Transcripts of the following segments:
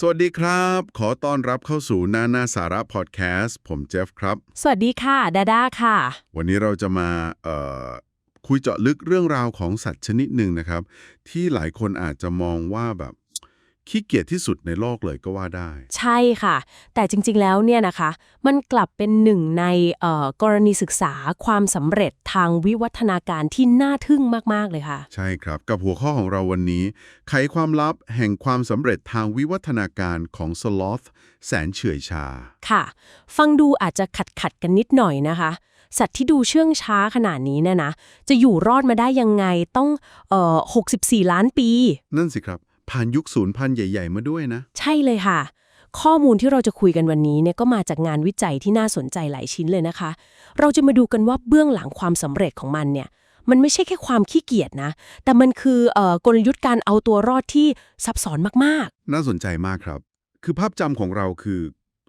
สวัสดีครับ ขอต้อนรับเข้าสู่นานาสาระพอดแคสต์ ผมเจฟครับ สวัสดีค่ะ ดาด้าค่ะ วันนี้เราจะมาเอ่อคุยเจาะลึกเรื่องราวของสัตว์ชนิดหนึ่งนะครับ ที่หลายคนอาจจะมองว่าแบบ ขี้เกียจที่สุดในโลกเลยก็ว่าได้ ใช่ค่ะ แต่จริงๆแล้วเนี่ยนะคะ มันกลับเป็นหนึ่งในเอ่อกรณีศึกษาความสำเร็จทางวิวัฒนาการที่น่าทึ่งมากๆเลยค่ะ ใช่ครับ กับหัวข้อของเราวันนี้ ไขความลับแห่งความสำเร็จทางวิวัฒนาการของสลอธแสนเฉื่อยชา ค่ะ ฟังดูอาจจะขัดขัดๆกันนิดหน่อยนะคะ สัตว์ที่ดูเชื่องช้าขนาดนี้เนี่ยนะ จะอยู่รอดมาได้ยังไงต้องเอ่อ64 ล้านปี นั่นสิครับ ผ่านยุคศูนย์พันธุ์ใหญ่ ๆ มาด้วยนะ ใช่เลยค่ะ ข้อมูลที่เราจะคุยกันวันนี้เนี่ยก็มาจากงานวิจัยที่น่าสนใจหลายชิ้นเลยนะคะ เราจะมาดูกันว่าเบื้องหลังความสำเร็จของมันเนี่ยมันไม่ใช่แค่ความขี้เกียจนะ แต่มันคือเอ่อกลยุทธ์การเอาตัวรอดที่ซับซ้อนมากน่าสนใจมากครับ คือภาพจำของเราคือ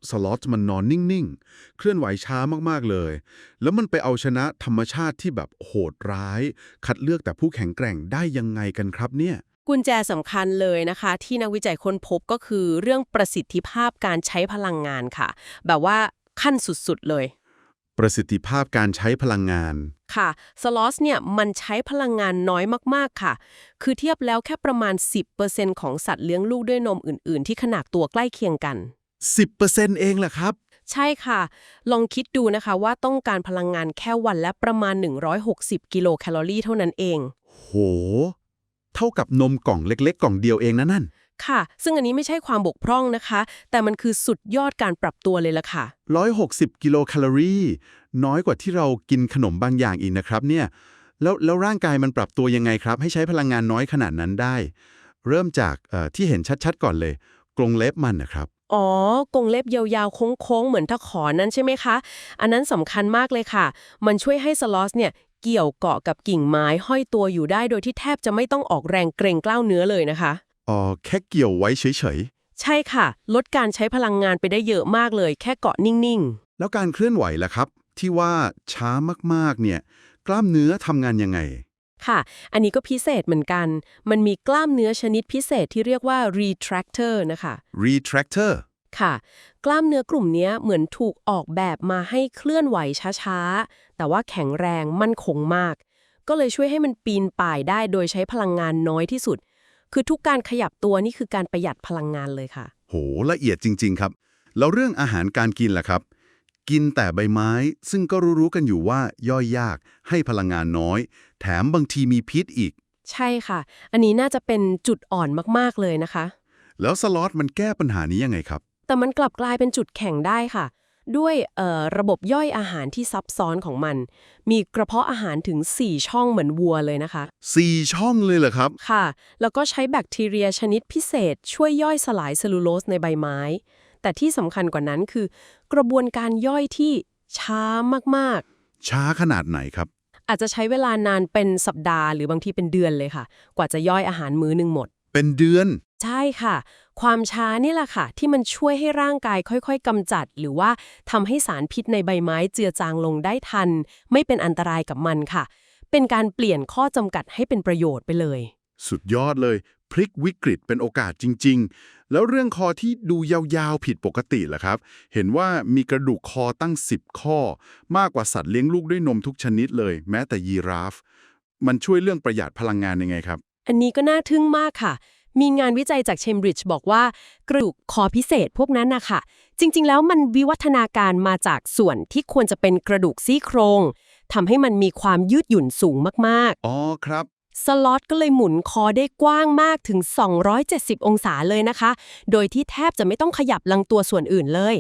สล็อตมันนอนนิ่ง ๆ เคลื่อนไหวช้ามาก ๆ เลย แล้วมันไปเอาชนะธรรมชาติที่แบบโหดร้าย คัดเลือกแต่ผู้แข็งแกร่งได้ยังไงกันครับเนี่ยๆ กุญแจสำคัญเลยนะคะ ที่นักวิจัยค้นพบก็คือเรื่องประสิทธิภาพการใช้พลังงานค่ะ แบบว่าขั้นสุดๆเลย ประสิทธิภาพการใช้พลังงานค่ะสลอสเนี่ยมันใช้พลังงานน้อยมากๆค่ะ คือเทียบแล้วแค่ประมาณ 10%ของสัตว์เลี้ยงลูกด้วยนมอื่น ๆ ที่ขนาดตัวใกล้เคียงกัน 10%เองแหละครับ ใช่ค่ะ ลองคิดดูนะคะว่าต้องการพลังงานแค่วันละประมาณ 160 กิโลแคลอรี่เท่านั้นเอง โห เท่ากับนมกล่องเล็ก ๆ กล่องเดียวเองนะนั่น ค่ะ ซึ่งอันนี้ไม่ใช่ความบกพร่องนะคะ แต่มันคือสุดยอดการปรับตัวเลยล่ะค่ะ 160 กิโลแคลอรี่ น้อยกว่าที่เรากินขนมบางอย่างอีกนะครับเนี่ยแล้วแล้วร่างกายมันปรับตัวยังไงครับ ให้ใช้พลังงานน้อยขนาดนั้นได้ เริ่มจากเอ่อที่เห็นชัดๆ ก่อนเลย กรงเล็บมันนะครับอ๋อกรงเล็บยาวๆ โค้งๆ เหมือนตะขอนั้นใช่ไหมคะ อันนั้นสำคัญมากเลยค่ะ มันช่วยให้สลอสเนี่ย เกี่ยวเกาะกับกิ่งไม้ห้อยตัวอยู่ได้โดยที่แทบจะไม่ต้องออกแรงเกรงกล้าวเนื้อเลยนะคะอ๋อแค่เกี่ยวไว้เฉยใช่ค่ะ ลดการใช้พลังงานไปได้เยอะมากเลย แค่เกาะนิ่งๆ แล้วการเคลื่อนไหวล่ะครับ ที่ว่าช้ามากๆเนี่ยกล้ามเนื้อทำงานยังไงๆค่ะ อันนี้ก็พิเศษเหมือนกัน มันมีกล้ามเนื้อชนิดพิเศษที่เรียกว่า retractor นะคะ retractor ค่ะ กล้ามเนื้อกลุ่มเนี้ยเหมือนถูกออกแบบมาให้เคลื่อนไหวช้าๆ แต่ว่าแข็งแรงมั่นคงมาก ก็เลยช่วยให้มันปีนป่ายได้โดยใช้พลังงานน้อยที่สุด คือทุกการขยับตัวนี่คือการประหยัดพลังงานเลยค่ะ โหละเอียดจริง ๆ ครับ แล้วเรื่องอาหารการกินล่ะครับ กินแต่ใบไม้ซึ่งก็รู้ๆกันอยู่ว่าย่อยยาก ให้พลังงานน้อย แถมบางทีมีพิษอีก ใช่ค่ะ อันนี้น่าจะเป็นจุดอ่อนมากๆเลยนะคะ แล้วสล็อตมันแก้ปัญหานี้ยังไงครับ แต่มันกลับกลายเป็นจุดแข็งได้ค่ะ ด้วยเอ่อระบบย่อยอาหารที่ซับซ้อนของมัน มีกระเพาะอาหารถึง 4 ช่องเหมือนวัวเลยนะคะ 4 ช่องเลยเหรอครับ ค่ะ แล้วก็ใช้แบคทีเรียชนิดพิเศษ ช่วยย่อยสลายเซลลูโลสในใบไม้ แต่ที่สำคัญกว่านั้นคือ กระบวนการย่อยที่ช้ามากช้าขนาดไหนครับๆอาจจะใช้เวลานานเป็นสัปดาห์หรือบางทีเป็นเดือนเลยค่ะ กว่าจะย่อยอาหารมื้อหนึ่งหมด เป็นเดือน ใช่ค่ะ ความช้านี่แหละค่ะ ที่มันช่วยให้ร่างกายค่อยๆกำจัด หรือว่าทำให้สารพิษในใบไม้เจือจางลงได้ทัน ไม่เป็นอันตรายกับมันค่ะ เป็นการเปลี่ยนข้อจำกัดให้เป็นประโยชน์ไปเลย สุดยอดเลย พลิกวิกฤตเป็นโอกาสจริง ๆ แล้วเรื่องคอที่ดูยาวๆผิดปกติล่ะครับ เห็นว่ามีกระดูกคอตั้ง 10 ข้อ มากกว่าสัตว์เลี้ยงลูกด้วยนมทุกชนิดเลย แม้แต่ยีราฟ มันช่วยเรื่องประหยัดพลังงานยังไงครับ อันนี้ก็น่าทึ่งมากค่ะ มีงานวิจัยจากเคมบริดจ์บอกว่ากระดูกคอพิเศษพวกนั้นนะคะจริง ๆ แล้วมันวิวัฒนาการมาจากส่วนที่ควรจะเป็นกระดูกซี่โครงทำให้มันมีความยืดหยุ่นสูงมากๆ อ๋อครับ สล็อตก็เลยหมุนคอได้กว้างมากถึง 270 องศาเลยนะคะ โดยที่แทบจะไม่ต้องขยับลังตัวส่วนอื่นเลย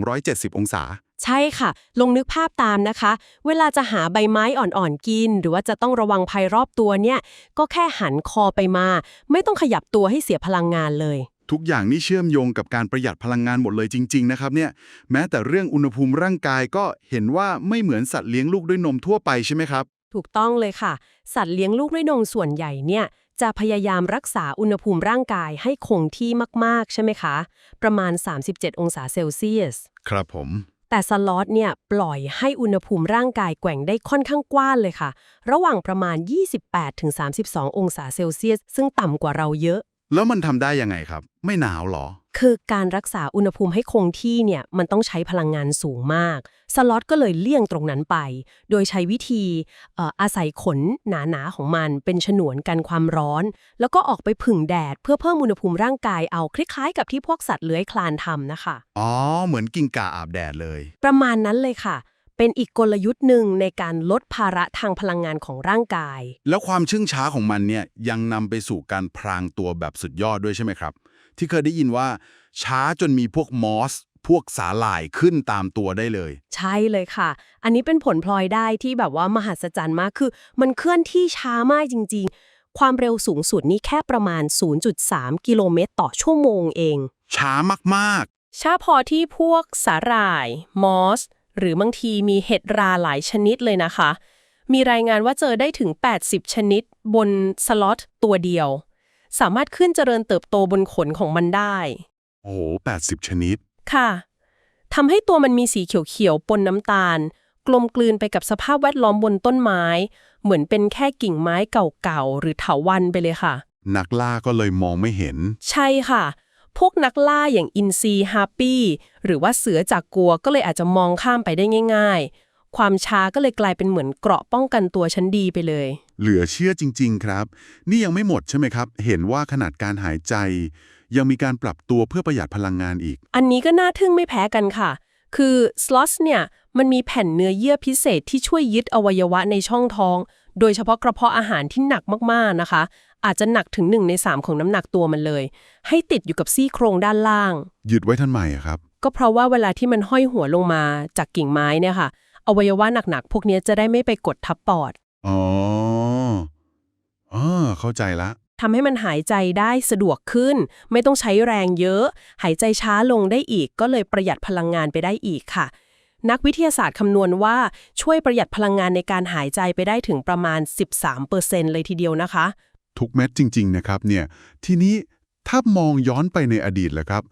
270 องศา ใช่ค่ะ ลงนึกภาพตามนะคะ เวลาจะหาใบไม้อ่อนๆกิน หรือว่าจะต้องระวังภัยรอบตัวเนี่ย ก็แค่หันคอไปมา ไม่ต้องขยับตัวให้เสียพลังงานเลย ทุกอย่างนี่เชื่อมโยงกับการประหยัดพลังงานหมดเลยจริง ๆ นะครับเนี่ย แม้แต่เรื่องอุณหภูมิร่างกายก็เห็นว่าไม่เหมือนสัตว์เลี้ยงลูกด้วยนมทั่วไปใช่ไหมครับ ถูกต้องเลยค่ะ สัตว์เลี้ยงลูกด้วยนมส่วนใหญ่เนี่ยจะพยายามรักษาอุณหภูมิร่างกายให้คงที่มากๆ ใช่ไหมคะ ประมาณ 37 องศาเซลเซียส ครับผม แต่สล็อตเนี่ยปล่อยให้อุณหภูมิร่างกายแกว่งได้ค่อนข้างกว้างเลยค่ะ ระหว่างประมาณ 28-32 องศาเซลเซียส ซึ่งต่ำกว่าเราเยอะ แล้วมันทำได้ยังไงครับ ไม่หนาวหรอ คือการรักษาอุณหภูมิให้คงที่เนี่ยมันต้องใช้พลังงานสูงมาก สล็อตก็เลยเลี่ยงตรงนั้นไป โดยใช้วิธีเอ่ออาศัยขนหนาๆของมันเป็นฉนวนกันความร้อน แล้วก็ออกไปผึ่งแดดเพื่อเพิ่มอุณหภูมิร่างกายเอาคล้ายๆกับที่พวกสัตว์เลื้อยคลานทำนะคะ อ๋อ เหมือนกิ้งก่าอาบแดดเลย ประมาณนั้นเลยค่ะ เป็นอีกกลยุทธ์หนึ่งในการลดภาระทางพลังงานของร่างกาย แล้วความชึ่งช้าของมันเนี่ยยังนำไปสู่การพรางตัวแบบสุดยอดด้วยใช่ไหมครับ ที่เคยได้ยินว่า ช้าจนมีพวกมอส พวกสาหร่ายขึ้นตามตัวได้เลย ใช่เลยค่ะ อันนี้เป็นผลพลอยได้ที่แบบว่ามหัศจรรย์มากคือ มันเคลื่อนที่ช้ามากจริง ๆ ความเร็วสูงสุดนี่แค่ประมาณ 0.3 กิโลเมตรต่อชั่วโมงเอง ช้ามากช้าพอที่พวกสาหร่าย มอส หรือบางทีมีเห็ดราหลายชนิดเลยนะคะ มีรายงานว่าเจอได้ถึง 80 ชนิดบนสล็อตตัวเดียว สามารถขึ้นเจริญเติบโตบนขนของมันได้ๆโอ้โห80 ชนิด ค่ะทำให้ตัวมันมีสีเขียวๆปนน้ำตาล กลมกลืนไปกับสภาพแวดล้อมบนต้นไม้ เหมือนเป็นแค่กิ่งไม้เก่าๆ หรือเถาวัลย์ไปเลยค่ะ นักล่าก็เลยมองไม่เห็น ใช่ค่ะ พวกนักล่าอย่างอินซีฮาร์ปี้หรือว่าเสือจากกัวก็เลยอาจจะมองข้ามไปได้ง่าย ๆ ความช้าก็เลยกลายเป็นเหมือนเกราะป้องกันตัวชั้นดีไปเลย เหลือเชื่อจริง ๆ ครับ นี่ยังไม่หมดใช่ไหมครับ เห็นว่าขนาดการหายใจ ยังมีการปรับตัวเพื่อประหยัดพลังงานอีก อันนี้ก็น่าทึ่งไม่แพ้กันค่ะ คือสลอสเนี่ยมันมีแผ่นเนื้อเยื่อพิเศษที่ช่วยยึดอวัยวะในช่องท้อง โดยเฉพาะกระเพาะอาหารที่หนักมากๆนะคะ อาจจะหนักถึง1ใน3 ของน้ำหนักตัวมันเลย ให้ติดอยู่กับซี่โครงด้านล่าง ยึดไว้ท่านใหม่อะครับ ก็เพราะว่าเวลาที่มันห้อยหัวลงมาจากกิ่งไม้เนี่ยค่ะ อวัยวะหนักๆพวกเนี้ยจะได้ไม่ไปกดทับปอด อ๋อ อ๋อเข้าใจละ ทำให้มันหายใจได้สะดวกขึ้น ไม่ต้องใช้แรงเยอะ หายใจช้าลงได้อีก ก็เลยประหยัดพลังงานไปได้อีกค่ะ นักวิทยาศาสตร์คำนวณว่าช่วยประหยัดพลังงานในการหายใจไปได้ถึงประมาณ 13%เลยทีเดียวนะคะ ทุกเม็ดจริง ๆ นะครับเนี่ย ทีนี้ถ้ามองย้อนไปในอดีตแหละครับ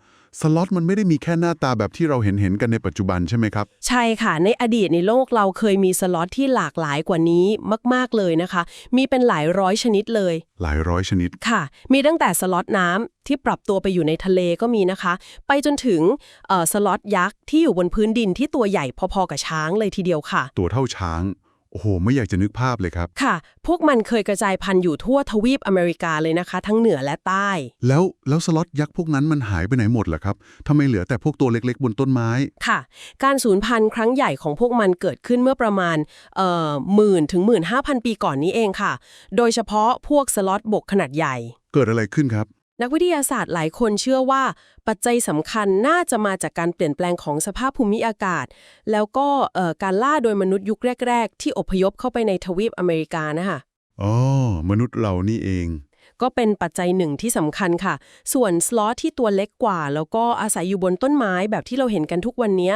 สล็อตมันไม่ได้มีแค่หน้าตาแบบที่เราเห็นเห็นๆกันในปัจจุบันใช่ไหมครับ ใช่ค่ะในอดีตในโลกเราเคยมีสล็อตที่หลากหลายกว่านี้มาก ๆ เลยนะคะ มีเป็นหลายร้อยชนิดเลย หลายร้อยชนิดค่ะ มีตั้งแต่สล็อตน้ำที่ปรับตัวไปอยู่ในทะเลก็มีนะคะ ไปจนถึงเอ่อสล็อตยักษ์ที่อยู่บนพื้นดินที่ตัวใหญ่พอๆกับช้างเลยทีเดียวค่ะ ตัวเท่าช้าง โอ้โห ไม่อยากจะนึกภาพเลยครับ ค่ะ พวกมันเคยกระจายพันธุ์อยู่ทั่วทวีปอเมริกาเลยนะคะ ทั้งเหนือและใต้ แล้วแล้วสล็อตยักษ์พวกนั้นมันหายไปไหนหมดล่ะครับทำไมเหลือแต่พวกตัวเล็กๆ บนต้นไม้ ค่ะ การสูญพันธุ์ครั้งใหญ่ของพวกมันเกิดขึ้นเมื่อประมาณเอ่อหมื่นถึงหมื่นห้าพันปีก่อนนี้เองค่ะ โดยเฉพาะพวกสล็อตบกขนาดใหญ่ เกิดอะไรขึ้นครับ นักวิทยาศาสตร์หลายคนเชื่อว่า ปัจจัยสำคัญน่าจะมาจากการเปลี่ยนแปลงของสภาพภูมิอากาศ แล้วก็เอ่อการล่าโดยมนุษย์ยุคแรก ๆ ที่อพยพเข้าไปในทวีปอเมริกานะคะอ๋อ มนุษย์เรานี่เอง ก็เป็นปัจจัยหนึ่งที่สำคัญค่ะ ส่วนสลอตที่ตัวเล็กกว่า แล้วก็อาศัยอยู่บนต้นไม้แบบที่เราเห็นกันทุกวันนี้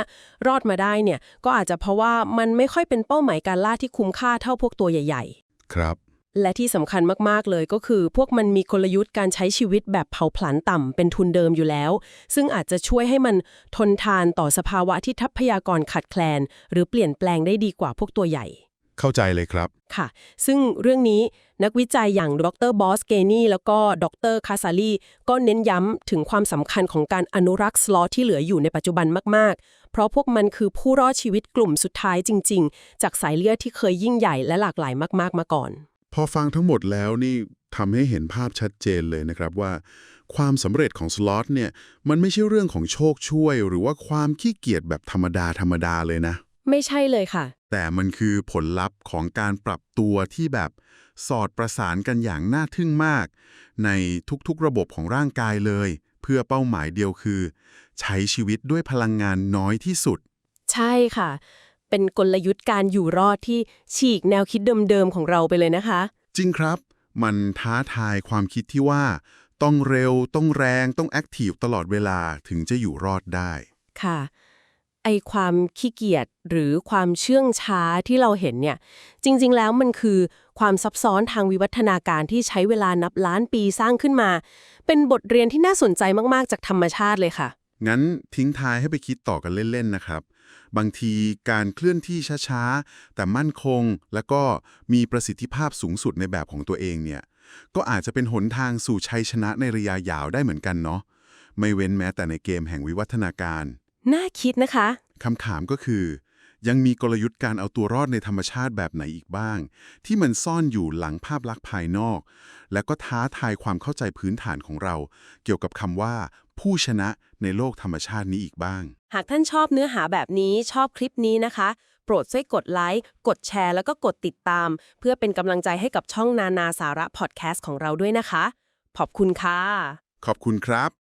รอดมาได้เนี่ย ก็อาจจะเพราะว่ามันไม่ค่อยเป็นเป้าหมายการล่าที่คุ้มค่าเท่าพวกตัวใหญ่ ๆ ครับ และที่สำคัญมาก ๆ เลยก็คือ พวกมันมีกลยุทธ์การใช้ชีวิตแบบเผาผลาญต่ำเป็นทุนเดิมอยู่แล้ว ซึ่งอาจจะช่วยให้มันทนทานต่อสภาวะที่ทรัพยากรขาดแคลน หรือเปลี่ยนแปลงได้ดีกว่าพวกตัวใหญ่ เข้าใจเลยครับ ค่ะ ซึ่งเรื่องนี้นักวิจัยอย่างดรบอสเกนีแล้วก็ดรคาซาลีก็เน้นย้ำถึงความสำคัญของการอนุรักษ์สลอตที่เหลืออยู่ในปัจจุบันมาก ๆ เพราะพวกมันคือผู้รอดชีวิตกลุ่มสุดท้ายจริง ๆ จากสายเลือดที่เคยยิ่งใหญ่และหลากหลายมาก ๆ มาก่อน พอฟังทั้งหมดแล้วนี่ทำให้เห็นภาพชัดเจนเลยนะครับว่า ความสำเร็จของสล็อตเนี่ยมันไม่ใช่เรื่องของโชคช่วย หรือว่าความขี้เกียจแบบธรรมดาธรรมดาเลยนะ ไม่ใช่เลยค่ะ แต่มันคือผลลัพธ์ของการปรับตัวที่แบบสอดประสานกันอย่างน่าทึ่งมาก ในทุกๆระบบของร่างกายเลย เพื่อเป้าหมายเดียวคือ ใช้ชีวิตด้วยพลังงานน้อยที่สุด ใช่ค่ะ เป็นกลยุทธ์การอยู่รอดที่ฉีกแนวคิดเดิมๆของเราไปเลยนะคะ จริงครับ มันท้าทายความคิดที่ว่า ต้องเร็วต้องแรงต้องแอคทีฟตลอดเวลาถึงจะอยู่รอดได้ ค่ะไอความขี้เกียจหรือความเชื่องช้าที่เราเห็นเนี่ย จริงๆแล้วมันคือความซับซ้อนทางวิวัฒนาการที่ใช้เวลานับล้านปีสร้างขึ้นมา เป็นบทเรียนที่น่าสนใจมากๆ จากธรรมชาติเลยค่ะ งั้นทิ้งท้ายให้ไปคิดต่อกันเล่น ๆ นะครับ บางทีการเคลื่อนที่ช้าๆ แต่มั่นคง แล้วก็มีประสิทธิภาพสูงสุดในแบบของตัวเองเนี่ย ก็อาจจะเป็นหนทางสู่ชัยชนะในระยะยาวได้เหมือนกันเนาะ ไม่เว้นแม้แต่ในเกมแห่งวิวัฒนาการ น่าคิดนะคะ คำถามก็คือ ยังมีกลยุทธ์การเอาตัวรอดในธรรมชาติแบบไหนอีกบ้าง ที่มันซ่อนอยู่หลังภาพลักษณ์ภายนอก และก็ท้าทายความเข้าใจพื้นฐานของเรา เกี่ยวกับคำว่า ผู้ชนะในโลกธรรมชาตินี้อีกบ้าง หากท่านชอบเนื้อหาแบบนี้ชอบคลิปนี้นะคะ โปรดช่วยกดไลค์กดแชร์ แล้วก็กดติดตาม เพื่อเป็นกำลังใจให้กับช่องนานาสาระพอดแคสต์ของเราด้วยนะคะ ขอบคุณค่ะขอบคุณครับ